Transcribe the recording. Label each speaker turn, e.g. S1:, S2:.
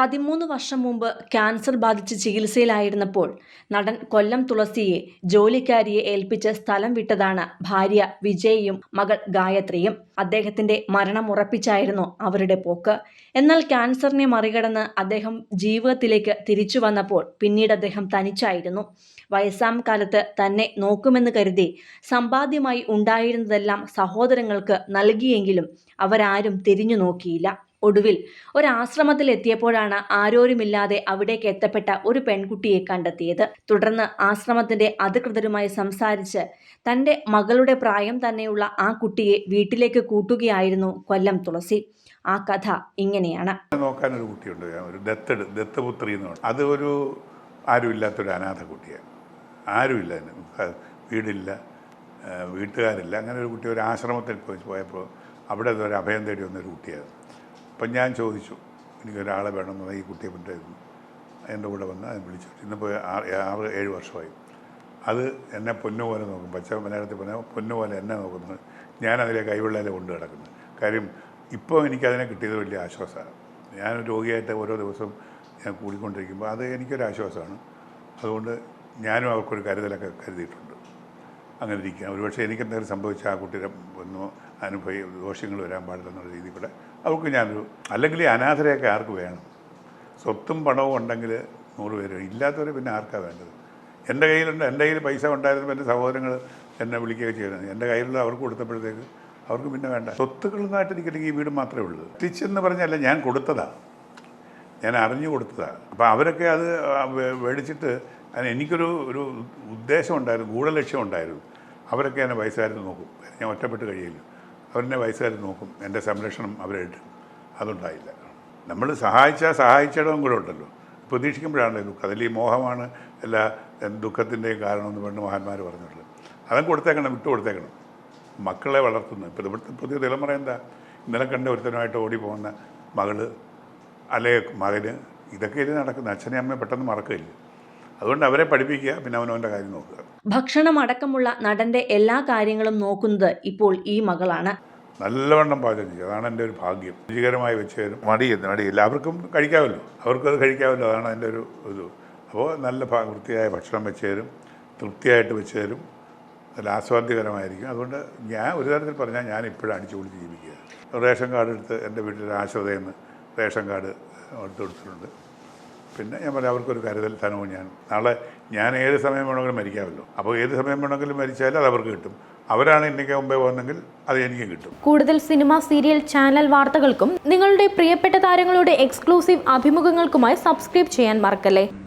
S1: പതിമൂന്ന് വർഷം മുമ്പ് ക്യാൻസർ ബാധിച്ച് ചികിത്സയിലായിരുന്നപ്പോൾ നടൻ കൊല്ലം തുളസിയെ ജോലിക്കാരിയെ ഏൽപ്പിച്ച് സ്ഥലം വിട്ടതാണ് ഭാര്യ വിജയയും മകൾ ഗായത്രിയും. അദ്ദേഹത്തിന്റെ മരണം ഉറപ്പിച്ചായിരുന്നു അവരുടെ പോക്ക്. എന്നാൽ ക്യാൻസറിനെ മറികടന്ന് അദ്ദേഹം ജീവിതത്തിലേക്ക് തിരിച്ചു വന്നപ്പോൾ പിന്നീട് അദ്ദേഹം തനിച്ചായിരുന്നു. വയസ്സാം കാലത്ത് തന്നെ നോക്കുമെന്ന് കരുതി സമ്പാദ്യമായി ഉണ്ടായിരുന്നതെല്ലാം സഹോദരങ്ങൾക്ക് നൽകിയെങ്കിലും അവരാരും തിരിഞ്ഞു നോക്കിയില്ല. ഒടുവിൽ ഒരാശ്രമത്തിൽ എത്തിയപ്പോഴാണ് ആരോരുമില്ലാതെ അവിടേക്ക് എത്തപ്പെട്ട ഒരു പെൺകുട്ടിയെ കണ്ടെത്തിയത്. തുടർന്ന് ആശ്രമത്തിന്റെ അധികൃതരുമായി സംസാരിച്ച് തന്റെ മകളുടെ പ്രായം തന്നെയുള്ള ആ കുട്ടിയെ വീട്ടിലേക്ക് കൂട്ടുകയായിരുന്നു കൊല്ലം തുളസി. ആ കഥ ഇങ്ങനെയാണ്.
S2: നോക്കാനൊരു കുട്ടിയുണ്ട്. ഒരു ദത്തപുത്രി എന്ന് പറഞ്ഞു അത് ഒരു ആരുമില്ലാത്തൊരു അനാഥ കുട്ടിയാണ്. ആരുമില്ല വീടില്ല വീട്ടുകാരില്ല. അങ്ങനെ ഒരു കുട്ടി ഒരു ആശ്രമത്തിൽ പോയി പോയപ്പോൾ അവിടെ ഒരു അഭയം തേടി വന്നൊരു കുട്ടിയായിരുന്നു. അപ്പം ഞാൻ ചോദിച്ചു എനിക്കൊരാളെ വേണമെന്ന് ഈ കുട്ടിയെ പറ്റായിരുന്നു എന്റെ കൂടെ വന്ന് അത് വിളിച്ചു ഇന്നിപ്പോൾ ആറ് ആറ് ഏഴ് വർഷമായി. അത് എന്നെ പൊന്നുപോലെ നോക്കും. പച്ച മലയാളത്തിൽ പറഞ്ഞാൽ പൊന്നുപോലെ എന്നെ നോക്കുന്നത് ഞാൻ അതിലെ കൈവെള്ളയിലെ കൊണ്ട് കിടക്കുന്നത് കാര്യം ഇപ്പോൾ എനിക്കതിനെ കിട്ടിയത് വലിയ ആശ്വാസമാണ്. ഞാൻ രോഗിയായിട്ട് ഓരോ ദിവസവും ഞാൻ കൂടിക്കൊണ്ടിരിക്കുമ്പോൾ അത് എനിക്കൊരു ആശ്വാസമാണ് അതുകൊണ്ട് ഞാനും അവർക്കൊരു കരുതലൊക്കെ കരുതിയിട്ടുണ്ട്. അങ്ങനെ ഇരിക്കുക ഒരുപക്ഷെ എനിക്ക് എന്തെങ്കിലും സംഭവിച്ച ആ കുട്ടിയുടെ ഒന്നും അനുഭവ ദോഷങ്ങൾ വരാൻ പാടില്ലെന്നുള്ള രീതിയിൽ കൂടെ അവർക്ക് ഞാനൊരു അല്ലെങ്കിൽ ഈ അനാഥരെയൊക്കെ ആർക്ക് വേണം? സ്വത്തും പണവും ഉണ്ടെങ്കിൽ നൂറ് പേര് ഇല്ലാത്തവരെ പിന്നെ ആർക്കാണ് വേണ്ടത്? എന്റെ കയ്യിലുണ്ട് എന്റെ കയ്യിൽ പൈസ ഉണ്ടായിരുന്നപ്പോൾ എന്റെ സഹോദരങ്ങൾ എന്നെ വിളിക്കുകയൊക്കെ ചെയ്യുന്നത് എന്റെ കയ്യിലുള്ള അവർക്ക് കൊടുത്തപ്പോഴത്തേക്ക് അവർക്ക് പിന്നെ വേണ്ട. സ്വത്തുക്കളെന്നായിട്ട് എനിക്കില്ലെങ്കിൽ ഈ വീട് മാത്രമേ ഉള്ളൂ. തിരിച്ചെന്ന് പറഞ്ഞല്ല ഞാൻ കൊടുത്തതാണ് ഞാൻ അറിഞ്ഞു കൊടുത്തതാണ് അപ്പോൾ അവരൊക്കെ അത് മേടിച്ചിട്ട് എനിക്കൊരു ഒരു ഉദ്ദേശം ഉണ്ടായിരുന്നു ഗൂഢലക്ഷ്യം ഉണ്ടായിരുന്നു. അവരൊക്കെ എന്നെ വയസ്സുകാരത്ത് നോക്കും. ഞാൻ ഒറ്റപ്പെട്ട് കഴിയില്ല. അവരെന്നെ വയസ്സുകാരത്ത് നോക്കും. എന്റെ സംരക്ഷണം അവരായിട്ട് അതുണ്ടായില്ല. നമ്മൾ സഹായിച്ചാൽ സഹായിച്ചിടവും കൂടെ ഉണ്ടല്ലോ. പ്രതീക്ഷിക്കുമ്പോഴാണല്ലോ ദുഃഖം. അതിൽ ഈ മോഹമാണ് എല്ലാ ദുഃഖത്തിന്റെയും കാരണമെന്ന് പണ്ട് മഹാന്മാർ പറഞ്ഞിട്ടുള്ളത്. അതും കൊടുത്തേക്കണം വിട്ടു കൊടുത്തേക്കണം. മക്കളെ വളർത്തുന്നു ഇപ്പോൾ ഇവിടുത്തെ പുതിയ തലമുറ എന്താ? ഇന്നലെ കണ്ട ഒരുത്തനുമായിട്ട് ഓടി പോകുന്ന മകൾ അല്ലെ മകന് ഇതൊക്കെ ഇത് നടക്കുന്ന അച്ഛനെ അമ്മയെ പെട്ടെന്ന് മറക്കില്ല അതുകൊണ്ട് അവരെ പഠിപ്പിക്കുക പിന്നെ അവനവന്റെ കാര്യം നോക്കുക.
S1: ഭക്ഷണം അടക്കമുള്ള നടന്റെ എല്ലാ കാര്യങ്ങളും നോക്കുന്നത് ഇപ്പോൾ ഈ മകളാണ്.
S2: നല്ലവണ്ണം പാചകം ചെയ്യുക. അതാണ് എന്റെ ഒരു ഭാഗ്യം. രുചികരമായി വെച്ച് തരും മടിയില്ല അവർക്കും കഴിക്കാമല്ലോ. അവർക്കത് കഴിക്കാമല്ലോ. അതാണ് എന്റെ ഒരു ഇത്. അപ്പോൾ നല്ല വൃത്തിയായ ഭക്ഷണം വെച്ച് തരും. തൃപ്തിയായിട്ട് വെച്ച് തരും. നല്ല ആസ്വാദ്യകരമായിരിക്കും. അതുകൊണ്ട് ഞാൻ ഒരു തരത്തിൽ പറഞ്ഞാൽ ഞാൻ ഇപ്പോഴും അടിച്ചു പൊളിച്ച് ജീവിക്കുക റേഷൻ കാർഡ് എടുത്ത് എന്റെ വീട്ടിൽ ആശ്രതയെന്ന് റേഷൻ കാർഡ് എടുത്തു കൊടുത്തിട്ടുണ്ട്. പിന്നെ ഞാൻ പറയാം അവർക്കൊരു കരുതൽ ധനവും ഞാൻ. നാളെ ഞാൻ ഏത് സമയം വേണമെങ്കിലും മരിക്കാമല്ലോ. അപ്പോൾ ഏത് സമയം വേണമെങ്കിലും മരിച്ചാൽ അത് അവർക്ക് കിട്ടും. അവരാണ് എനിക്ക് മുമ്പേ പോകുന്നെങ്കിൽ അത് എനിക്ക് കിട്ടും.
S3: കൂടുതൽ സിനിമ സീരിയൽ ചാനൽ വാർത്തകൾക്കും നിങ്ങളുടെ പ്രിയപ്പെട്ട താരങ്ങളുടെ എക്സ്ക്ലൂസീവ് അഭിമുഖങ്ങൾക്കുമായി സബ്സ്ക്രൈബ് ചെയ്യാൻ മറക്കല്ലേ?